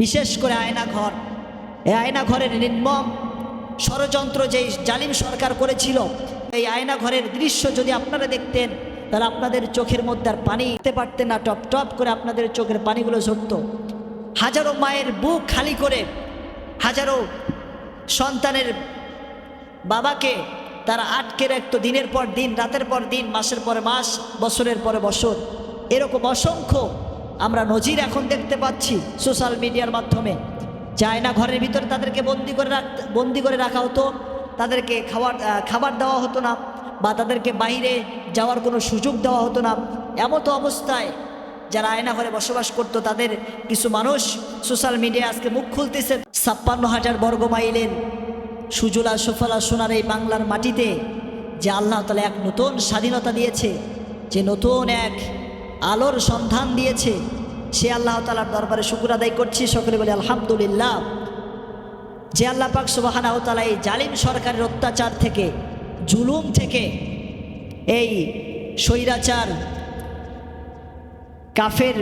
বিশেষ করে আয়না ঘর এই আয়না ঘরের নির্মম ষড়যন্ত্র যেই জালিম সরকার করেছিল, এই আয়না ঘরের দৃশ্য যদি আপনারা দেখতেন, তাহলে আপনাদের চোখের মধ্যে আর পানি দিতে পারতেন না। টপ টপ করে আপনাদের চোখের পানিগুলো ঝরত। হাজারো মায়ের বুক খালি করে হাজারো সন্তানের বাবাকে তারা আটকে রাখতো দিনের পর দিন, রাতের পর দিন, মাসের পর মাস, বছরের পরে বছর। এরকম অসংখ্য আমরা নজির এখন দেখতে পাচ্ছি সোশ্যাল মিডিয়ার মাধ্যমে। যে আয়না ঘরের ভিতরে তাদেরকে বন্দি করে রাখতে বন্দি করে রাখা হতো। তাদেরকে খাবার খাবার দেওয়া হতো না বা তাদেরকে বাইরে যাওয়ার কোনো সুযোগ দেওয়া হতো না। এমতো অবস্থায় যারা আয়না ঘরে বসবাস করত, তাদের কিছু মানুষ সোশ্যাল মিডিয়ায় আজকে মুখ খুলতেছে। ছাপ্পান্ন হাজার বর্গ মাইলের সুজলা সুফলা সোনার এই বাংলার মাটিতে যে আল্লাহ তালা এক নতুন স্বাধীনতা দিয়েছে, যে নতুন এক আলোর সন্ধান দিয়েছে। সে আল্লাহ তালার দরবারে শুকুর আদায় করছি। সকলে বলে, আলহামদুলিল্লাহ। যে আল্লাহ পাক সুবাহানাহ তালা এই জালিম সরকারের অত্যাচার থেকে, জুলুম থেকে, এই স্বৈরাচার, কাফের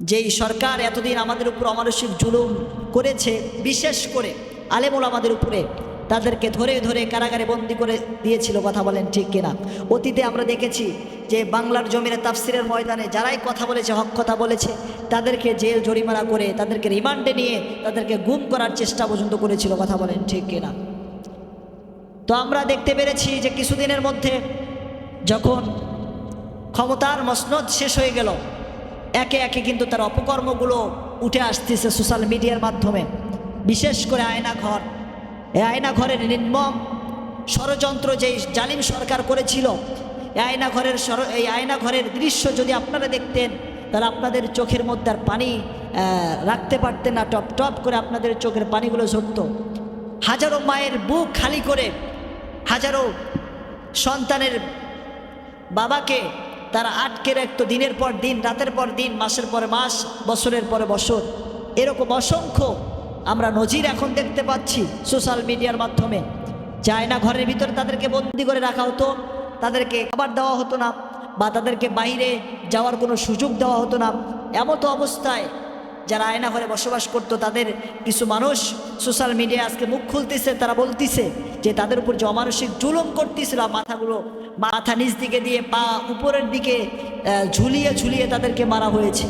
যেই সরকার এতদিন আমাদের উপর অমানসিক জুলুম করেছে, বিশেষ করে আলেমুল আমাদের উপরে তাদেরকে ধরে ধরে কারাগারে বন্দি করে দিয়েছিল, কথা বলেন ঠিক কিনা। অতীতে আমরা দেখেছি যে বাংলার জমিনে তাফসিরের ময়দানে যারাই কথা বলেছে, হক কথা বলেছে, তাদেরকে জেল, জরিমানা করে তাদেরকে রিমান্ডে নিয়ে তাদেরকে গুম করার চেষ্টা পর্যন্ত করেছিল, কথা বলেন ঠিক কিনা। তো আমরা দেখতে পেরেছি যে কিছুদিনের মধ্যে যখন ক্ষমতার মসনদ শেষ হয়ে গেল, একে একে কিন্তু তার অপকর্মগুলো উঠে আসতেছে সোশ্যাল মিডিয়ার মাধ্যমে। বিশেষ করে আয়না ঘর এই আয়না ঘরের নির্মম ষড়যন্ত্র যেই জালিম সরকার করেছিল, এ আয়না ঘরের এই আয়না ঘরের দৃশ্য যদি আপনারা দেখতেন, তাহলে আপনাদের চোখের মধ্যে আর পানি রাখতে পারতেন না, টপ টপ করে আপনাদের চোখের পানিগুলো ঝরত। হাজারো মায়ের বুক খালি করে, হাজারো সন্তানের বাবাকে তারা আটকে রাখতো দিনের পর দিন, রাতের পর দিন, মাসের পরে মাস, বছরের পরে বছর। এরকম অসংখ্য আমরা নজির এখন দেখতে পাচ্ছি সোশ্যাল মিডিয়ার মাধ্যমে। যে আয়না ঘরের ভিতরে তাদেরকে বন্দি করে রাখা হতো, তাদেরকে খাবার দেওয়া হতো না, বা তাদেরকে বাইরে যাওয়ার কোনো সুযোগ দেওয়া হতো না। এমতো অবস্থায় যারা আয়না ঘরে বসবাস করত, তাদের কিছু মানুষ সোশ্যাল মিডিয়ায় আজকে মুখ খুলতেছে, তারা বলতিছে যে তাদের উপর যে অমানসিক জুলুম করতেছিল মাথাগুলো মাথা নিচ দিকে দিয়ে পা উপরের দিকে ঝুলিয়ে ঝুলিয়ে তাদেরকে মারা হয়েছে।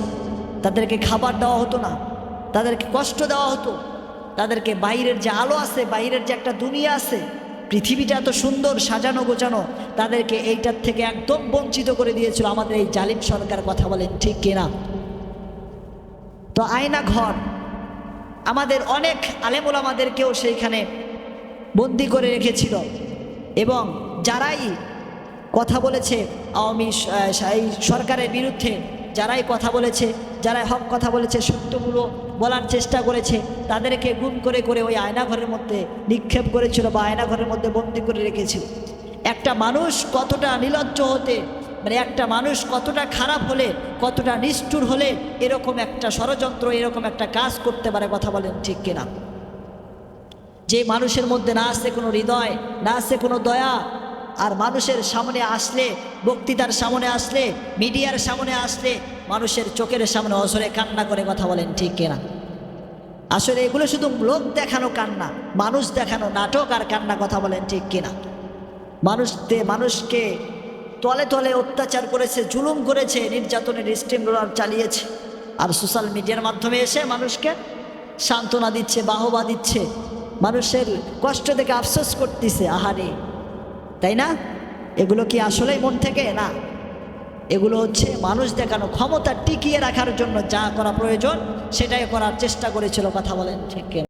তাদেরকে খাবার দেওয়া হতো না। তাদেরকে কষ্ট দেওয়া হতো। তাদেরকে বাইরের যে আলো আছে, বাইরের যে একটা দুনিয়া আছে, পৃথিবীটা এত সুন্দর সাজানো গোছানো, তাদেরকে এইটার থেকে একদম বঞ্চিত করে দিয়েছিল। আমাদের এই জালিম সরকার কথা বলেন ঠিক কিনা? তো আয়না ঘর, আমাদের অনেক আলেমুল আমাদেরকেও সেইখানে বন্দি করে রেখেছিল। এবং যারাই কথা বলেছে, আওয়ামী সরকারের বিরুদ্ধে, যারাই কথা বলেছে, যারাই হক কথা বলেছে, সত্যগুলো বলার চেষ্টা করেছে। তাদেরকে গুম করে করে ওই আয়নাঘরের মধ্যে নিক্ষেপ করেছিল বা আয়নাঘরের মধ্যে বন্দি করে রেখেছিল। একটা মানুষ কতটা নিলজ্জ হতে মানে একটা মানুষ কতটা খারাপ হলে, কতটা নিষ্ঠুর হলে এরকম একটা ষড়যন্ত্র, এরকম একটা কাজ করতে পারে কথা বলেন ঠিক কিনা? যে মানুষের মধ্যে না আসে কোনো হৃদয়, না আসে কোনো দয়া আর মানুষের সামনে আসলে, বক্তৃতার সামনে আসলে, মিডিয়ার সামনে আসলে মানুষের চোখের সামনে অসরে কান্না করে কথা বলেন ঠিক কিনা? আসলে এগুলো শুধু লোক দেখানো কান্না, মানুষ দেখানো নাটক আর কান্না কথা বলেন ঠিক কিনা? মানুষতে মানুষকে তলে তলে অত্যাচার করেছে, জুলুম করেছে, নির্যাতনের স্টিম রোলার চালিয়েছে। আর সোশ্যাল মিডিয়ার মাধ্যমে এসে মানুষকে সান্ত্বনা দিচ্ছে, বাহবা দিচ্ছে, মানুষের কষ্ট থেকে আফসোস করতেছে, আহারে। তাই না? এগুলো কি আসলেই মন থেকে? না। এগুলো হচ্ছে মানুষ দেখানো ক্ষমতা টিকিয়ে রাখার জন্য যা করা প্রয়োজন, সেটাই করার চেষ্টা করেছিল, কথা বলেন ঠিক?